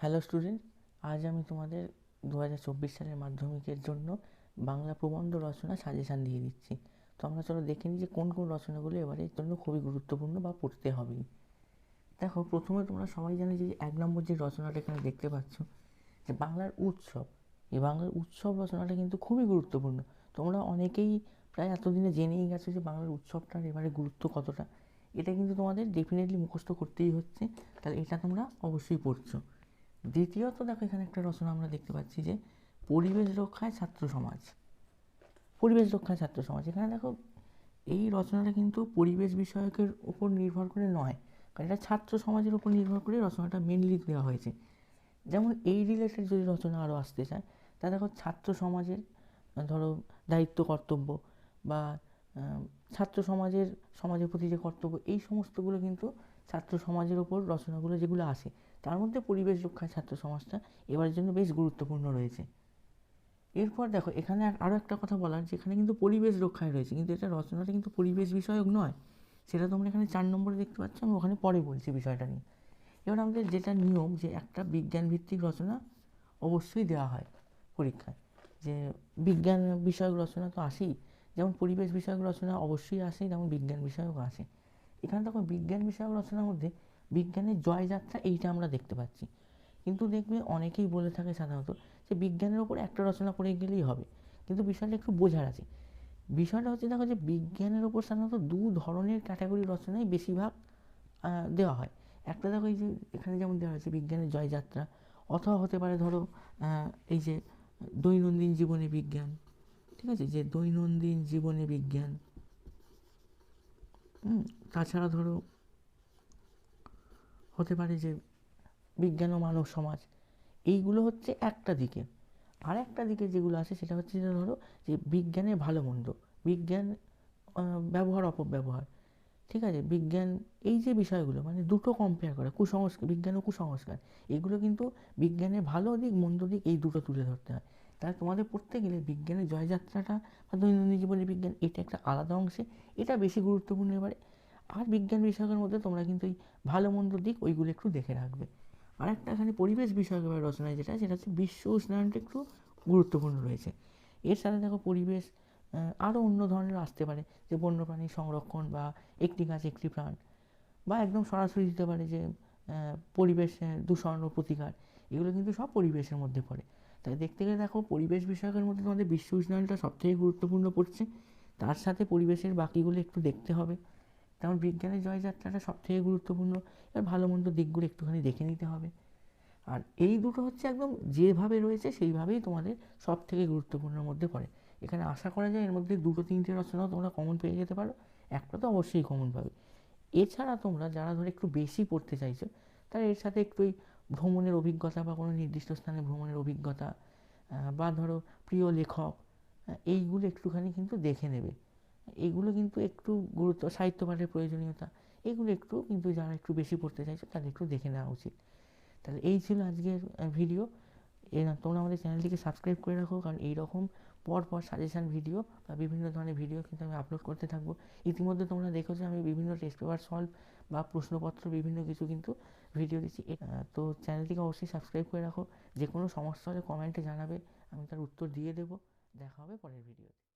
Hello student আজ আমি তোমাদের দু হাজার চব্বিশ সালের মাধ্যমিকের জন্য বাংলা প্রবন্ধ রচনা সাজেশান দিয়ে দিচ্ছি। তো আমরা চলো দেখে নিই যে কোন কোন রচনাগুলো এবারের জন্য খুবই গুরুত্বপূর্ণ বা পড়তে হবেই দেখো, প্রথমে তোমরা সবাই জানে যে এক নম্বর যে রচনাটা এখানে দেখতে পাচ্ছ, যে বাংলার উৎসব। এই বাংলার উৎসব রচনাটা কিন্তু খুবই গুরুত্বপূর্ণ। তোমরা অনেকেই প্রায় এতদিনে জেনেই গেছো যে বাংলার উৎসবটার এবারে গুরুত্ব কতটা। এটা কিন্তু তোমাদের ডেফিনেটলি মুখস্থ করতেই হচ্ছে, তাহলে এটা তোমরা অবশ্যই পড়ছো। দ্বিতীয়ত দেখো, এখানে একটা রচনা আমরা দেখতে পাচ্ছি যে পরিবেশ রক্ষায় ছাত্র সমাজ। পরিবেশ রক্ষায় ছাত্র সমাজ। এখানে দেখো, এই রচনাটা কিন্তু পরিবেশ বিষয়কের উপর নির্ভর করে নয়, কারণ এটা ছাত্র সমাজের উপর নির্ভর করে রচনাটা মেনলি দেওয়া হয়েছে। যেমন এই রিলেটেড যদি রচনা আরও আসতে চায়, তা দেখো, ছাত্র সমাজের ধরো, দায়িত্ব, কর্তব্য বা ছাত্র সমাজের সমাজের প্রতি যে কর্তব্য, এই সমস্তগুলো কিন্তু ছাত্র সমাজের ওপর রচনাগুলো যেগুলো আসে, তার মধ্যে পরিবেশ রক্ষায় ছাত্র সমাজটা এবারের জন্য বেশ গুরুত্বপূর্ণ রয়েছে। এরপর দেখো, এখানে আরও একটা কথা বলার যেখানে কিন্তু পরিবেশ রক্ষায় রয়েছে, কিন্তু এটা রচনাটা কিন্তু পরিবেশ বিষয়ক নয়। সেটা তোমরা এখানে চার নম্বরে দেখতে পাচ্ছ, আমি ওখানে পরে বলছি বিষয়টা নিয়ে। এবার আমাদের যেটা নিয়ম, যে একটা বিজ্ঞান ভিত্তিক রচনা অবশ্যই দেওয়া হয় পরীক্ষায়। যে বিজ্ঞান বিষয়ক রচনা তো আসেই, যেমন পরিবেশ বিষয়ক রচনা অবশ্যই আসে, যেমন বিজ্ঞান বিষয়ক আসে। এখানে তখন বিজ্ঞান বিষয়ক রচনার মধ্যে বিজ্ঞানের জয়যাত্রা এইটা আমরা দেখতে পাচ্ছি। কিন্তু দেখবে অনেকেই বলে থাকে সাধারণত যে বিজ্ঞানের ওপর একটা রচনা করে গেলেই হবে। কিন্তু বিষয়টা একটু বোঝার আছে। বিষয়টা হচ্ছে দেখো যে বিজ্ঞানের ওপর সাধারণত দু ধরনের ক্যাটাগরি রচনাই বেশিরভাগ দেওয়া হয়। একটা দেখো এই যে এখানে যেমন দেওয়া হয়েছে বিজ্ঞানের জয়যাত্রা, অথবা হতে পারে ধরো এই যে দৈনন্দিন জীবনে বিজ্ঞান, ঠিক আছে? যে দৈনন্দিন জীবনে বিজ্ঞান তাছাড়া ধরো, হতে পারে যে বিজ্ঞান ও মানব সমাজ, এইগুলো হচ্ছে একটা দিকে। আর একটা দিকে যেগুলো আছে সেটা হচ্ছে যে ধরো, যে বিজ্ঞানের ভালো মন্দ, বিজ্ঞান ব্যবহার, অপব্যবহার, ঠিক আছে? বিজ্ঞান, এই যে বিষয়গুলো মানে দুটো কম্পেয়ার করা, কুসংস্কার, বিজ্ঞান ও কুসংস্কার, এগুলো কিন্তু বিজ্ঞানের ভালো দিক, মন্দ দিক, এই দুটো তুলে ধরতে হয়। তাহলে তোমাদের পড়তে গেলে বিজ্ঞানের জয়যাত্রাটা বা দৈনন্দিন জীবনের বিজ্ঞান, এটা একটা আলাদা অংশে, এটা বেশি গুরুত্বপূর্ণ এবারে। আর বিজ্ঞান বিষয়কের মধ্যে তোমরা কিন্তু এই ভালো মন্দ দিক ওইগুলো একটু দেখে রাখবে। আর একটা এখানে পরিবেশ বিষয়ক রচনায় যেটা, সেটা হচ্ছে বিশ্ব উষ্ণায়নটা একটু গুরুত্বপূর্ণ রয়েছে। এর সাথে দেখো পরিবেশ আরও অন্য ধরনের আসতে পারে, যে বন্যপ্রাণী সংরক্ষণ বা একটি গাছ একটি প্রাণ, বা একদম সরাসরি দিতে পারে যে পরিবেশ দূষণ ও প্রতিকার, এগুলো কিন্তু সব পরিবেশের মধ্যে পড়ে। তাই দেখতে গেলে দেখো পরিবেশ বিষয়কের মধ্যে তোমাদের বিশ্ব উষ্ণায়নটা সবথেকে গুরুত্বপূর্ণ পড়ছে। তার সাথে পরিবেশের বাকিগুলো একটু দেখতে হবে। তেমন বিজ্ঞানের জয়যাত্রাটা সবথেকে গুরুত্বপূর্ণ। এবার ভালো মন্দ দিকগুলো একটুখানি দেখে নিতে হবে। আর এই দুটো হচ্ছে একদম যেভাবে রয়েছে সেইভাবেই তোমাদের সব থেকে গুরুত্বপূর্ণের মধ্যে পড়ে। এখানে আশা করা যায় এর মধ্যে দুটো তিনটে রচনাও তোমরা কমন পেয়ে যেতে পারো। একটা তো অবশ্যই কমন পাবে। এছাড়া তোমরা যারা ধরো একটু বেশি পড়তে চাইছো, তারা এর সাথে একটু ওই ভ্রমণের অভিজ্ঞতা বা কোনো নির্দিষ্ট স্থানে ভ্রমণের অভিজ্ঞতা বা ধরো প্রিয় লেখক এইগুলো একটুখানি কিন্তু দেখে নেবে। এগুলো কিন্তু একটু গুরুত্ব সাহিত্য পাঠের প্রয়োজনীয়তা, এগুলো একটু কিন্তু যারা একটু বেশি পড়তে চাইছো তাদের একটু দেখে নেওয়া উচিত। তাহলে এই ছিল আজকের ভিডিও। এ, তোমরা আমাদের চ্যানেলটিকে সাবস্ক্রাইব করে রাখো, কারণ এইরকম পর পর সাজেশান ভিডিও বা বিভিন্ন ধরনের ভিডিও কিন্তু আমি আপলোড করতে থাকব। ইতিমধ্যে তোমরা দেখো যে আমি বিভিন্ন টেস্ট পেপার সলভ বা প্রশ্নপত্র, বিভিন্ন কিছু কিন্তু ভিডিও দিচ্ছি। তো চ্যানেলটিকে অবশ্যই সাবস্ক্রাইব করে রাখো। যে কোনো সমস্যা হলে কমেন্টে জানাবে, আমি তার উত্তর দিয়ে দেবো। দেখা হবে পরের ভিডিওতে